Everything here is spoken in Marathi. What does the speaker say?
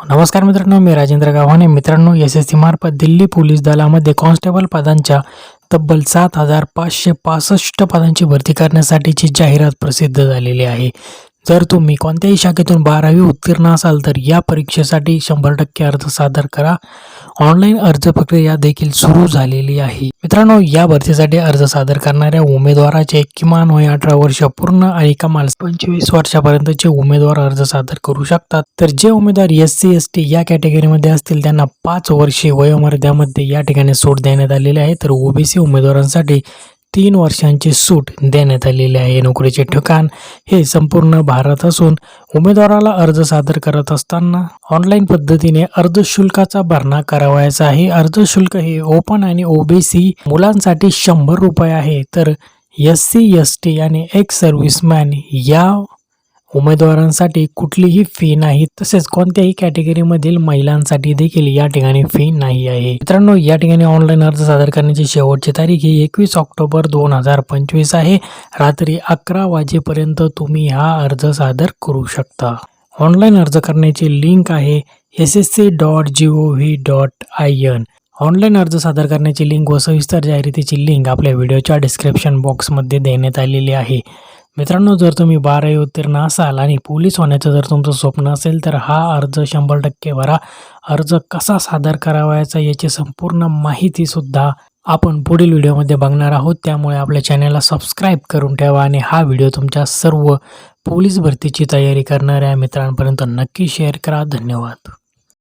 नमस्कार मित्रांनो मी राजेंद्र गावाने मित्रांनो एस एस सी मार्फत दिल्ली पोलीस दलामध्ये कॉन्स्टेबल पदांच्या तब्बल सात हजार पाचशे पासष्ट पदांची भरती करण्यासाठीची जाहिरात प्रसिद्ध झालेली आहे. जर तुम्ही कोणत्याही शाखेतून बारावी उत्तीर्ण असाल तर या परीक्षेसाठी शंभर टक्के अर्ज सादर करा. ऑनलाईन अर्ज प्रक्रिया देखील सुरू झालेली आहे. मित्रांनो या भरतीसाठी अर्ज सादर करणाऱ्या उमेदवाराचे किमान वय अठरा वर्ष पूर्ण आणि कमाल पंचवीस वर्षापर्यंतचे उमेदवार अर्ज सादर करू शकतात. तर जे उमेदवार एस सी एस टी या कॅटेगरीमध्ये असतील त्यांना पाच वर्षे वयोमर्द्यामध्ये या ठिकाणी सूट देण्यात आलेली आहे. तर ओबीसी उमेदवारांसाठी तीन वर्षांची सूट देण्यात आलेली आहे. नोकरीचे ठिकाण हे संपूर्ण भारत असून उमेदवाराला अर्ज सादर करत असताना ऑनलाईन पद्धतीने अर्ज शुल्काचा भरणा करावायचा आहे. अर्ज शुल्क हे ओपन आणि ओबीसी मुलांसाठी शंभर रुपये आहे. तर एस सी एस टी आणि एक्स सर्व्हिसमॅन या उमेदवारांसाठी कुठलीही फी नाही तसेच कोणत्याही कॅटेगरीमधील महिलांसाठी देखील या ठिकाणी फी नाही आहे. मित्रांनो या ठिकाणी ऑनलाईन अर्ज सादर करण्याची शेवटची तारीख ही एकवीस ऑक्टोबर दोन हजार पंचवीस आहे. रात्री अकरा वाजेपर्यंत तुम्ही हा अर्ज सादर करू शकता. ऑनलाईन अर्ज करण्याची लिंक आहे S S C dot G O V dot I N online अर्ज सादर करण्याची लिंक व सविस्तर जाहिरातीची लिंक आपल्या व्हिडिओच्या डिस्क्रिप्शन बॉक्समध्ये देण्यात आलेली आहे. मित्रांनो जर तुम्ही बारावी उत्तीर्ण असाल आणि पोलीस होण्याचं जर तुमचं स्वप्न असेल तर हा अर्ज शंभर टक्के भरा. अर्ज कसा सादर करावायचा याची संपूर्ण माहितीसुद्धा आपण पुढील व्हिडिओमध्ये बघणार आहोत. त्यामुळे आपल्या चॅनलला सबस्क्राईब करून ठेवा आणि हा व्हिडिओ तुमच्या सर्व पोलीस भरतीची तयारी करणाऱ्या मित्रांपर्यंत नक्की शेअर करा. धन्यवाद.